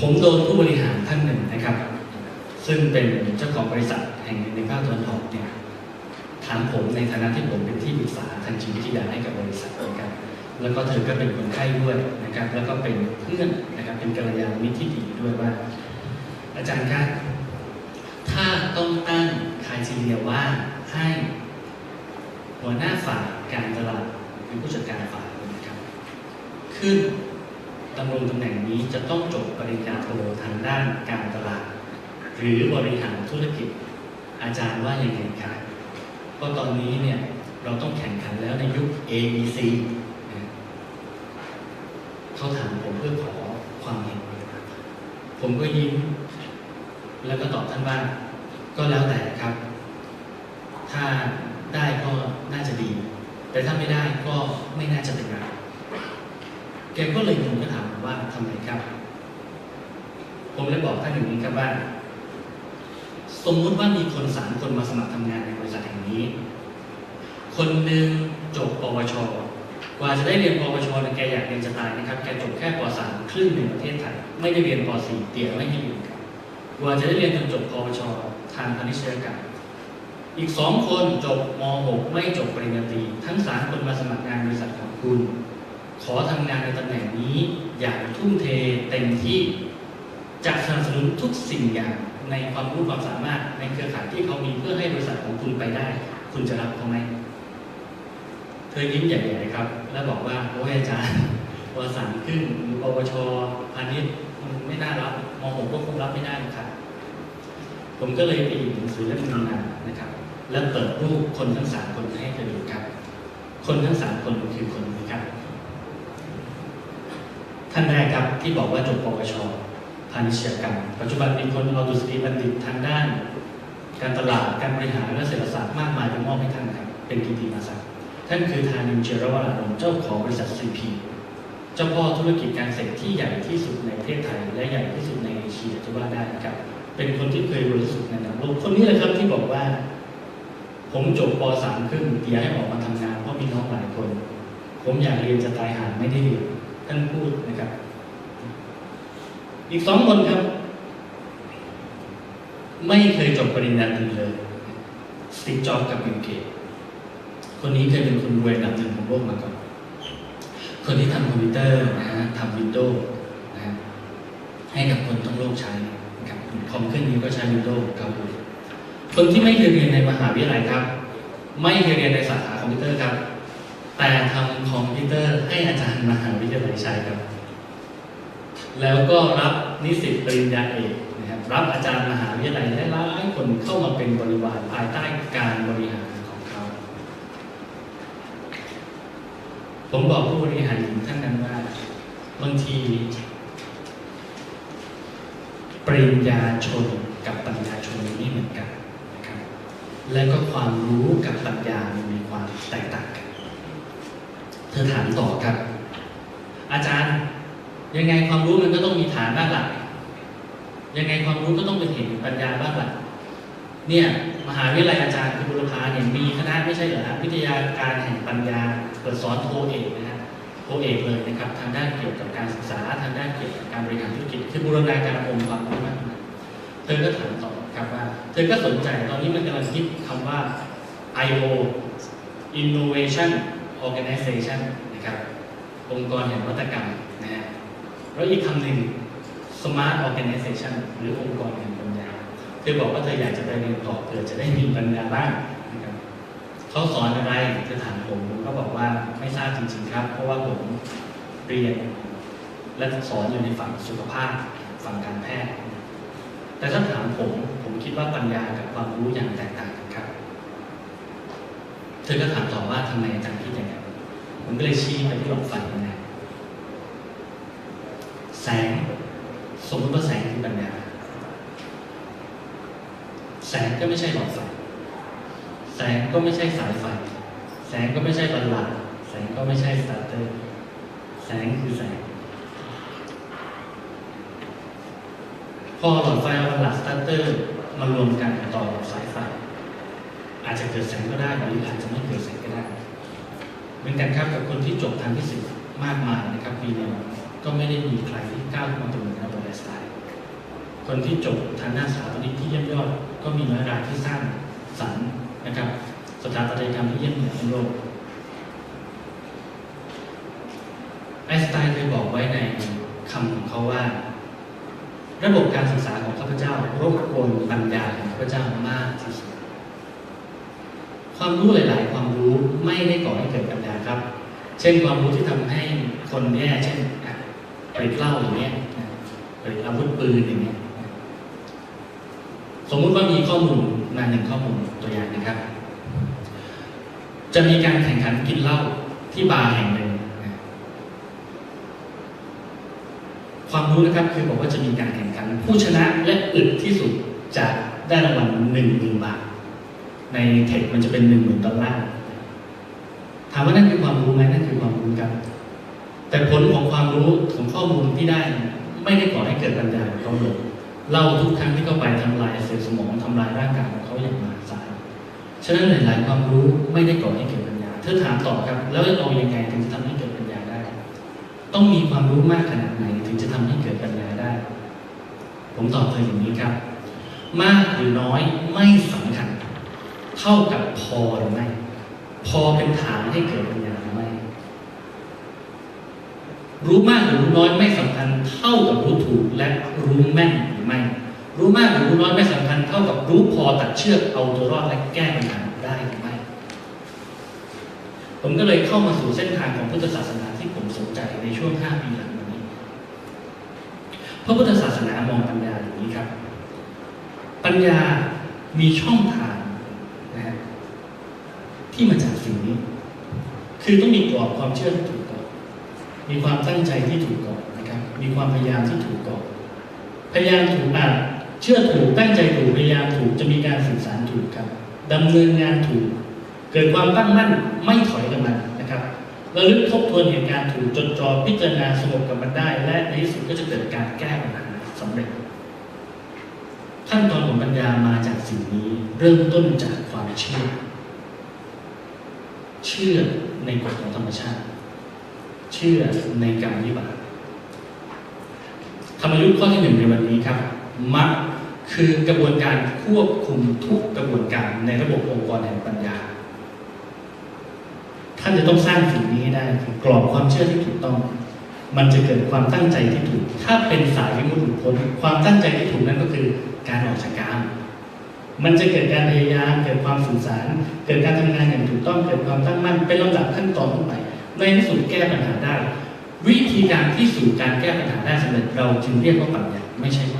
ผมโดนผู้บริหารท่านหนึ่งนะครับ ซึ่งเป็นเจ้าของบริษัทแห่งหนึ่งในภาคตะวันออกเนี่ยถามผมในฐานะที่ผมเป็นที่ปรึกษาทางจิตวิทยาให้กับบริษัทนะครับแล้วก็เธอก็เป็นคนไข้ด้วยนะครับ แล้วก็เป็นเพื่อนนะครับเป็นกัลยาณมิตรที่ดีด้วยว่า อาจารย์ครับถ้าต้องตั้งคายทีเรียว่าให้หัวหน้าฝ่ายการตลาดหรือผู้จัดการฝ่ายนะครับขึ้น ดำรงตำแหน่งนี้จะต้องจบปริญญาโททางด้านการตลาด หรือบริหารธุรกิจ อาจารย์ว่าอยังไงครับเพราะตอนนี้เนี่ยเราต้องแข่งขันแล้วในยุค ABC เขาถามผมเพื่อขอความเห็นผมก็ยิ้ม แล้วก็ตอบท่านว่า ก็แล้วแต่ครับ ถ้าได้ก็น่าจะดี แต่ถ้าไม่ได้ก็ไม่น่าจะเป็นไรแกก็เลยงงก็ถาม ว่าทำไมครับ ผมเลยบอกท่านอย่างนี้ครับว่า สมมุติว่ามีคนสามคนมาสมัครทำงานในบริษัทแห่งนี้ คนหนึ่งจบปวช กว่าจะได้เรียนปวชเนี่ยแกอยากเรียนจะตายนะครับ แกจบแค่ป .3 ครึ่งหนึ่งประเทศไทย ไม่ได้เรียนป .4 เตี่ยไม่ให้เรียนครับกว่าจะได้เรียนจนจบปวช ทางพาณิชยการอีกสองคนจบม .6 ไม่จบปริญญาตรี ทั้งสามคนมาสมัครงานบริษัทของคุณ ขอทำงานในตำแหน่งนี้อย่างทุ่มเทเต็ม ที่จะสนับสนุนทุกสิ่งอย่างในความรู้ความสามารถในเครือข่ายที่เขามีเพื่อให้บริษัทของคุณไปได้ คุณจะรับเขาไหมเธอยิ้มใหญ่ๆครับ แล้วบอกว่าโอ้ยอาจารย์ปสามครึ่งหรือปวชพาณิชย์มันไม่น่ารับม .6 ก็คงรับไม่ได้ครับผมก็เลยไปหยิบหนังสือเล่มนึงมานะครับ แล้วเปิดรูปคนทั้งสามคนให้เธอดูครับ คนทั้งสามคนคือคนนี้ครับ ท่านแรกครับที่บอกว่าจบปวชพาณิชยกรรม ปัจจุบันมีคนเอาดุษฎีบัณฑิตทางด้าน การตลาดการบริหารและเศรษฐศาสตร์มากมายไปมอบให้ท่านครับเป็นกิติมาศักดิ์ท่านคือธานินเจรวรานนท์เจ้าของบริษัทซีพีเจ้าพ่อธุรกิจการเกษตรที่ใหญ่ที่สุดในประเทศไทย และใหญ่ที่สุดในเอเชียจะว่าได้ครับ เป็นคนที่เคยบริสุทธิ์ในระดับโลกคนนี้แหละครับที่บอกว่า ผมจบป .3 ครึ่งเตียให้ออกมาทำงานเพราะมีน้องหลายคน ผมอยากเรียนจะตายหาไม่ได้เรียน ท่านพูดนะครับ อีกสองคนครับ ไม่เคยจบปริญญาตรีเลยสติจอบกับบิลเกตคนนี้เคยเป็นคนรวยอันดับหนึ่งของโลกมาก่อน คนที่ทำคอมพิวเตอร์นะฮะทำวินโดว์นะฮะให้กับคนทั้งโลกใช้นะครับคอมเครื่องนี้ก็ใช้วินโดว์ครับผมคนที่ไม่เคยเรียนในมหาวิทยาลัยครับ ไม่เคยเรียนในสาขาคอมพิวเตอร์ครับ แต่ทำคอมพิวเตอร์ให้อาจารย์มหาวิทยาลัยใช้ครับ แล้วก็รับนิสิตปริญญาเอกนะครับรับอาจารย์มหาวิทยาลัยและหลายคนเข้ามาเป็นบริวารภายใต้การบริหารของเขา ผมบอกผู้บริหารท่านนั้นว่าบางทีปริญญาชนกับปัญญาชนไม่เหมือนกันนะครับและก็ความรู้กับปัญญามันมีความแตกต่างกัน เธอถามต่อครับ อาจารย์ยังไงความรู้มันก็ต้องมีฐานบ้างหลักยังไงความรู้ก็ต้องเป็นเห็นปัญญาบ้างหลักเนี่ยมหาวิทยาลัยอาจารย์คุณบุรพาเนี่ยมีคณะไม่ใช่เหรอฮะวิทยาการแห่งปัญญาเปิดสอนโทเอกนะฮะโทเอกเลยนะครับ ทางด้านเกี่ยวกับการศึกษาทางด้านเกี่ยวกับการบริหารธุรกิจคือบูรณาการองค์ความรู้มากเธอก็ถามต่อครับว่า เธอก็สนใจตอนนี้มันกำลังคิดคำว่า IO Innovation Organization นะครับ องค์กรแห่งวัตกรรมนะฮะแล้วอีกคำหนึ่ง smart organization หรือองค์กรแห่งปัญญาเธอบอกว่าเธออยากจะไปเรียนต่อเธอจะได้มีปัญญาบ้างนะครับเขาสอนอะไรเธอถามผมผมก็บอกว่าไม่ทราบจริงๆครับ เพราะว่าผมเรียนและสอนอยู่ในฝั่งสุขภาพฝั่งการแพทย์ แต่ถ้าถามผมผมคิดว่าปัญญากับความรู้อย่างแตกต่างกัน ธอก็ถามต่อว่าทำไมอาจารย์คิดอย่างนั้นผมก็เลยชี้ไปที่หลอดไฟนะแสง สมมติว่าแสงคือปัญญาแสงก็ไม่ใช่หลอดไฟ แสงก็ไม่ใช่สายไฟ แสงก็ไม่ใช่บัลลังก์แสงก็ไม่ใช่สตาร์เตอร์ แสงคือแสง พอหลอดไฟเอาบัลลังก์สตาร์เตอร์มารวมกันต่อสายไฟ อาจจะเกิดแสงก็ได้หรืออาจจะไม่เกิดแสงก็ได้เหมือนกันครับกับคนที่จบทางที่สิบมากมายนะครับปีหนึงก็ไม่ได้มีใครที่ก้าวขึ้นมาเป็นเหมือนอับอร์ตไอน์สไตน์คนที่จบทางด้านสถาปนิกที่เยี่ยมยอด ก็มีน้อยรายที่สร้างสรรค์นะครับ สถาปัตยกรรมที่เยี่ยมยอดในโลกไอสไตน์เคยบอกไว้ในคำของเขาว่า ระบบการศึกษาของข้าพเจ้ารบกวนปัญญาของข้าพเจ้ามากที่สุด ความรู้หลาย ๆ ความรู้ไม่ได้ก่อให้เกิดปัญญาครับ เช่นความรู้ที่ทำให้คนแย่เช่นอะผลิตเหล้าอย่างเงี้ยผลิตอาวุธปืนอย่างเงี้ยสมมุติว่ามีข้อมูลมาหนึ่งข้อมูลตัวอย่างนะครับ จะมีการแข่งขันกินเหล้าที่บาร์แห่งหนึ่งความรู้นะครับคือบอกว่าจะมีการแข่งขัน ผู้ชนะและอึดที่สุดจะได้รางวัลหนึ่งหมื่นบาท ในเทคมันจะเป็นหนึ่งหมื่นดอลลาร์ถามว่านั่นคือความรู้ไหมนั่นคือความรู้ครับ แต่ผลของความรู้ของข้อมูลที่ได้ ไม่ได้ก่อให้เกิดปัญญาของเขาเลยเล่าทุกครั้งที่เข้าไปทำลายเซลล์สมองทำลายร่างกายของเขาอย่างมหาศาลฉะนั้นหลาย ๆ ความรู้ไม่ได้ก่อให้เกิดปัญญาเธอถามต่อครับ แล้วเอายังไงถึงจะทำให้เกิดปัญญาได้ ต้องมีความรู้มากขนาดไหนถึงจะทำให้เกิดปัญญาได้ ผมตอบเธออย่างนี้ครับ มากหรือน้อยไม่สำ เท่ากับพอหรือไม่ พอเป็นฐานให้เกิดปัญญาหรือไม่ รู้มากหรือรู้น้อยไม่สำคัญเท่ากับรู้ถูกและรู้แม่นหรือไม่ รู้มากหรือรู้น้อยไม่สำคัญเท่ากับรู้พอตัดเชือกเอาตัวรอดและแก้ปัญหาได้หรือไม่ ผมก็เลยเข้ามาสู่เส้นทางของพุทธศาสนาที่ผมสนใจในช่วง 5 ปีหลังนี้ พระพุทธศาสนามองปัญญาอย่างนี้ครับ ปัญญามีช่องทาง นะฮะที่มาจากสิ่งนี้ คือต้องมีกรอบความเชื่อที่ถูกก่อนมีความตั้งใจที่ถูกก่อนนะครับ มีความพยายามที่ถูกก่อนพยายามถูกอ่านเชื่อถูกตั้งใจถูกพยายามถูกจะมีการสื่อสารถูกครับดำเนินงานถูก เกิดความตั้งมั่นไม่ถอยกับมันนะครับระลึกทบทวนเหตุการณ์ถูกจดจ่อพิจารณาสงบกับมันได้ และในที่สุดก็จะเกิดการแก้ปัญหาสำเร็จ ขั้นตอนของปัญญามาจากสิ่งนี้ เริ่มต้นจากความเชื่อ เชื่อในกฎของธรรมชาติ เชื่อในกรรมวิบากธรรมยุทธ์ข้อที่หนึ่งในวันนี้ครับมักคือกระบวนการควบคุมทุกกระบวนการในระบบองค์กรแห่งปัญญา ท่านจะต้องสร้างสิ่งนี้ให้ได้คือกรอบความเชื่อที่ถูกต้อง มันจะเกิดความตั้งใจที่ถูก ถ้าเป็นสายวิมุตติหลุดพ้นความตั้งใจที่ถูกนั่นก็คือการออกจากการมมันจะเกิดการพยายามเกิดความสื่อสาร เกิดการทำงานอย่างถูกต้องเกิดความตั้งมั่นเป็นลำดับขั้นตอนขึ้นไปในที่สุดแก้ปัญหาได้ วิธีการที่สู่การแก้ปัญหาได้สำเร็จเราจึงเรียกว่าปัญญาไม่ใช่วา